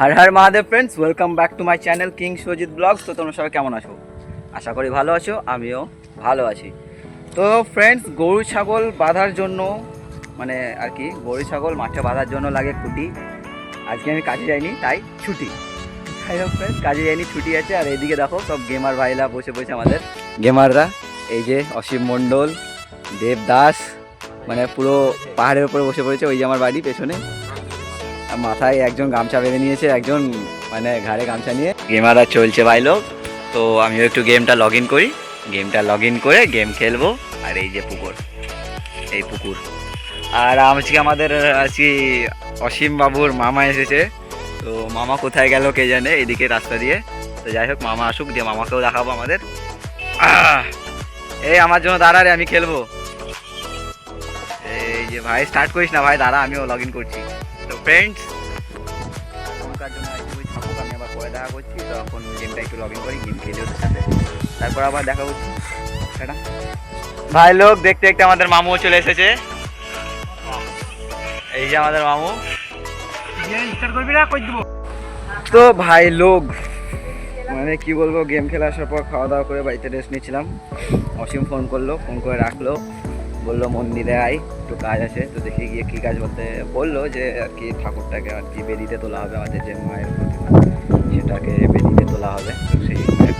Har Har Mahadev friends welcome back to my channel king Sajit blogs তো তোমরা সবাই কেমন আছো? আশা করি ভালো আছো, আমিও ভালো আছি। তো ফ্রেন্ডস গরু, ছাগল বাঁধার জন্য মানে আর কি, গরু, ছাগল, মাঠে বাঁধার জন্য লাগে খুঁটি। আজকে আমি কাজে যাইনি, তাই ছুটি। যাই হোক ফ্রেন্ডস কাজে যাইনি, ছুটি আছে। আর এইদিকে দেখো, সব গেমার ভাইরা বসে বসে আমাদের। গেমাররা এই যে অসীম মণ্ডল দেব দাস মানে পুরো পাহাড়ের উপরে বসে পড়েছে, ওই যে আমার বাড়ি পেছনে। মাথায় একজন গামছা বেঁধে নিয়েছে, একজন মানে ঘাড়ে গামছা নিয়ে। গেমাররা চলছে ভাই লোক, তো আমিও একটু গেমটা লগ ইন করি। গেমটা লগ ইন করে গেম খেলব, আর এই যে পুকুর, এই পুকুর। আর আজকে আমাদের, আজকে অসীম বাবুর মামা এসেছে। তো মামা কোথায় গেল কে জানে, এদিকে রাস্তা দিয়ে। তো যাই হোক, মামা আসুক, দিয়ে মামাকেও দেখাবো আমাদের। এই আমার জন্য দাঁড়া রে, আমি খেলব। এই যে ভাই স্টার্ট করিস না ভাই, দাঁড়া, আমিও লগ ইন করছি। ফ্রেন্ডস এখনকার জন্য একটু থাকুক আমি আবার পরে দেখা করছি তো এখন গেমটা একটু লগ ইন করি গেম খেলে ওদের সাথে তারপর আবার দেখা করছি টাটা ভাই, লোক দেখতে দেখতে আমাদের মামুও চলে এসেছে। এই যে আমাদের মামু। তো ভাই, লোক। মানে কি বলব গেম খেলে আসার পর খাওয়া দাওয়া করে বাড়িতে রেস্ট নিয়েছিলাম অসীম ফোন করল ফোন করে রাখল। বলল মন্দিরে আয় একটু কাজ আছে। তো দেখি গিয়ে কী কাজ বলতে বলল যে আর কি ঠাকুরটাকে আর কি বেদিতে তোলা হবে আমাদের যে মায়ের প্রতিমা সেটাকে বেদিতে তোলা হবে। তো সেই মায়ের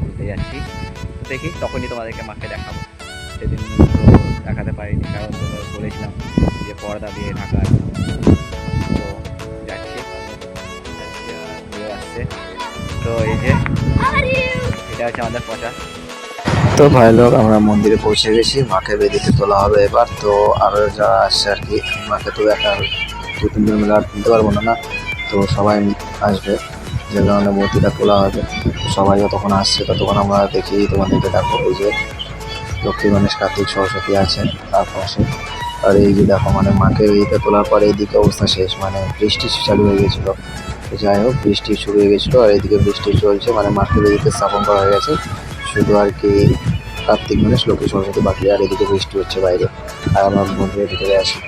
তুলতে যাচ্ছি। দেখি তখনই তোমাদেরকে মাকে দেখাবো। সেদিন তো দেখাতে পারিনি কারণ তো বলেছিলাম যে পর্দা দিয়ে ঢাকা তো যাচ্ছি আসছে। তো এই যে এটা হচ্ছে আমাদের পচা তো ভাই লোক, আমরা মন্দিরে পৌঁছে গেছি, মাকে বেদিতে তোলা হবে এবার। তো আরও যারা আসছে আর কি, মাকে তো একা দু তিনজন মিলে আর তুলতে পারব না না। তো সবাই আসবে, যে কারণে মূর্তিটা তোলা হবে। সবাই যতক্ষণ আসছে, ততক্ষণ আমরা দেখি তোমাদেরকে দেখো এই যে লক্ষ্মী গণেশ, কার্তিক, সরস্বতী আছেন তার পাশে। আর এই যে দেখো মানে মাকে বেদিতে তোলার পরে এইদিকে অবস্থা শেষ মানে বৃষ্টি চালু হয়ে গেছিল। যাই হোক, বৃষ্টি শুরু হয়ে গেছিল, আর এইদিকে বৃষ্টি চলছে মানে মাকে বেদিতে স্থাপন করা হয়ে গেছে। শুধু আর কি কার্তিক গণেশ লক্ষ্মী সরস্বতী বাকি, আর এদিকে বৃষ্টি হচ্ছে বাইরে। আর আমার বন্ধুদের ভিতরে আসি।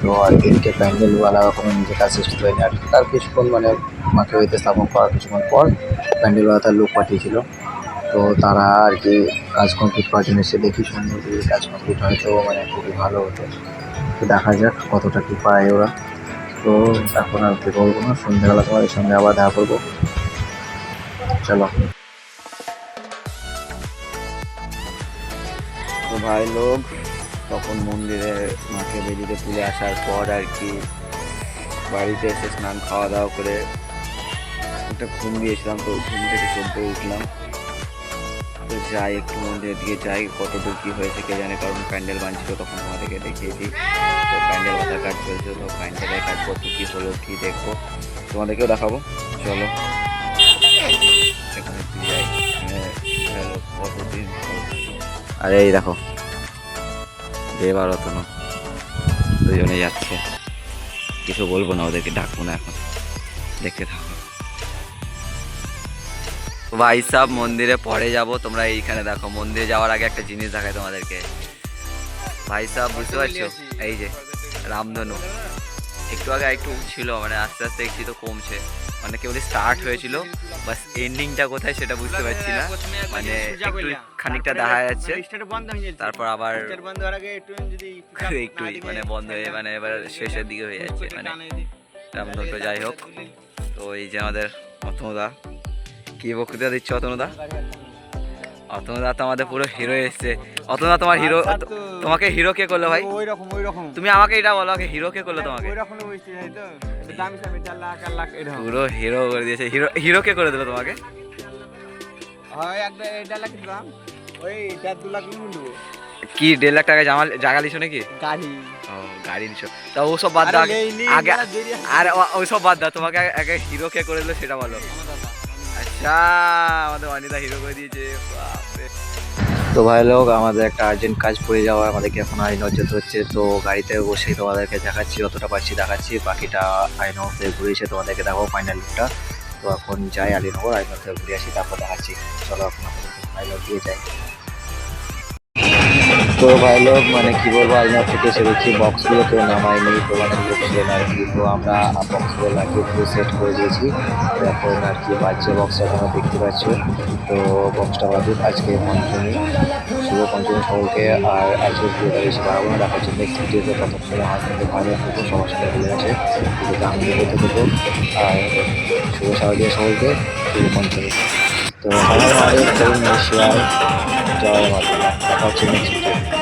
তো আর এদিকে প্যান্ডেলওয়ালা কোনো নিজে কাজ শেষ হয়নি আর তার কিছুক্ষণ মানে মাকে হইতে স্থাপন করার কিছুক্ষণ পর প্যান্ডেলওয়ালা তার লোক পাঠিয়েছিল। তো তারা আর কি কাজ কমপ্লিট করার জন্য এসে দেখি সুন্দর যদি কাজ কমপ্লিট হয় তো মানে খুবই ভালো হতো। তো দেখা যাক কতটা কী পায় ওরা। তো এখন আর কি বলব না, সন্ধ্যাবেলা তোমাদের সঙ্গে আবার দেখা করব। চলো। ভাই লোক, তখন মন্দিরে মাকে বেদিতে তুলে আসার পর আর কি বাড়িতে এসে স্নান খাওয়া দাওয়া করে একটা ঘুম দিয়েছিলাম তো, ঘুম থেকে সদ্য উঠলাম। তো যাই, একটু মন্দিরের দিকে যাই কত দূর কী হয়েছে কে জানে, কারণ প্যান্ডেল বানছিল তখন তোমাদেরকে দেখিয়েছি। তো প্যান্ডেল বাঁধার কাজ চলছে, তো প্যান্ডেলের কাজ কত কী হলো, কী দেখব, তোমাদেরকেও দেখাবো। চলো। এখানে যাই। কতদিন আর, এই দেখো। দেব আর অতনু দুজনে যাচ্ছে। কিছু বলব না, ওদেরকে ডাকবো না এখন। দেখতে থাকো। ভাই সাহ মন্দিরে পরে যাব। তোমরা এইখানে দেখো, মন্দিরে যাওয়ার আগে একটা জিনিস দেখায় তোমাদেরকে। ভাই সাহ বুঝতে পারছ? এই যে, রামধনু। একটু আগে একটু ছিল মানে আস্তে আস্তে একটু তো কমছে। মানে কেবল স্টার্ট হয়েছিল, বাস এন্ডিংটা কোথায় সেটা বুঝতে পারছি না। মানে খানিকটা দেখা যাচ্ছে, তারপর আবার একটু মানে বন্ধ হয়ে মানে এবার শেষের দিকে হয়ে যাচ্ছে মানে যাই হোক। তো এই যে আমাদের অতনুদা, কি বক্তৃতা দিচ্ছে অতনুদা? অতনুদা তো আমাদের পুরো হিরো এসছে। অতনুদা তোমার হিরো তোমাকে হিরো কে করল ভাই? ওই রকম ওই রকম তুমি আমাকে এটা বলো আগে হিরো কে করল তোমাকে? ওই রকম চাই তো। দামি সামনে চার লাখ আর লাখ এরকম। পুরো হিরো করে দিয়েছে। হিরো হিরো কে করে দিলো তোমাকে? হয় একটা এটা লাখ দাম। ওই চার দু লাখ নিয়ে নেব কি দেড় লাখ টাকা জামা জায়গা লিছো নাকি? গাড়ি। ও গাড়ি নিছো তা ওসব বাদ দাও আগে আর ও- ওইসব বাদ দাও। তোমাকে আগে হিরো কে করে দিলো সেটা বলো। আচ্ছা আমাদের অনিতা হিরো করে দিয়েছে। তো ভাই লোক, আমাদের একটা আর্জেন্ট কাজ পড়ে যাওয়া, আমাদেরকে এখন আইন যেতে হচ্ছে তো গাড়িতে বসে তোমাদেরকে দেখাচ্ছি অতটা পারছি দেখাচ্ছি। বাকিটা আইন ঘুরে এসে তোমাদেরকে দেখো ফাইনাল লুকটা তো এখন যাই আলিনগর আইন থেকে ঘুরে আসি, তারপর দেখাচ্ছি। চলো এখন আইনত দিয়ে যাই। তো ভাই লোক মানে কি বলব আজ না থেকে এসে দেখছি বক্সগুলো কেউ নামায়নি তো মানে লোক ছিলেন আর কি তো আমরা বক্সগুলো লাগিয়ে পুরো সেট করে দিয়েছি। এখন আর কি বাজছে বক্সটা তোমরা দেখতে পাচ্ছ। তো বক্সটা বাজুক, আজকে পঞ্চমী শুভ পঞ্চমী সকলকে, আর আজকে ভিডিওটা বেশি বাড়াবো না দেখা হচ্ছে নেক্সট ভিডিওতে ততক্ষণে আমার সাথে ভালো থাকব সবার সাথে ভালো আছে ভিডিওতে আনন্দ করতে থাকব আর শুভ শারদীয় সকলকে, শুভ পঞ্চমী তো আমার মায়ের করুন শিবায় জয় মাতা দেখা হচ্ছে নেক্সট ভিডিও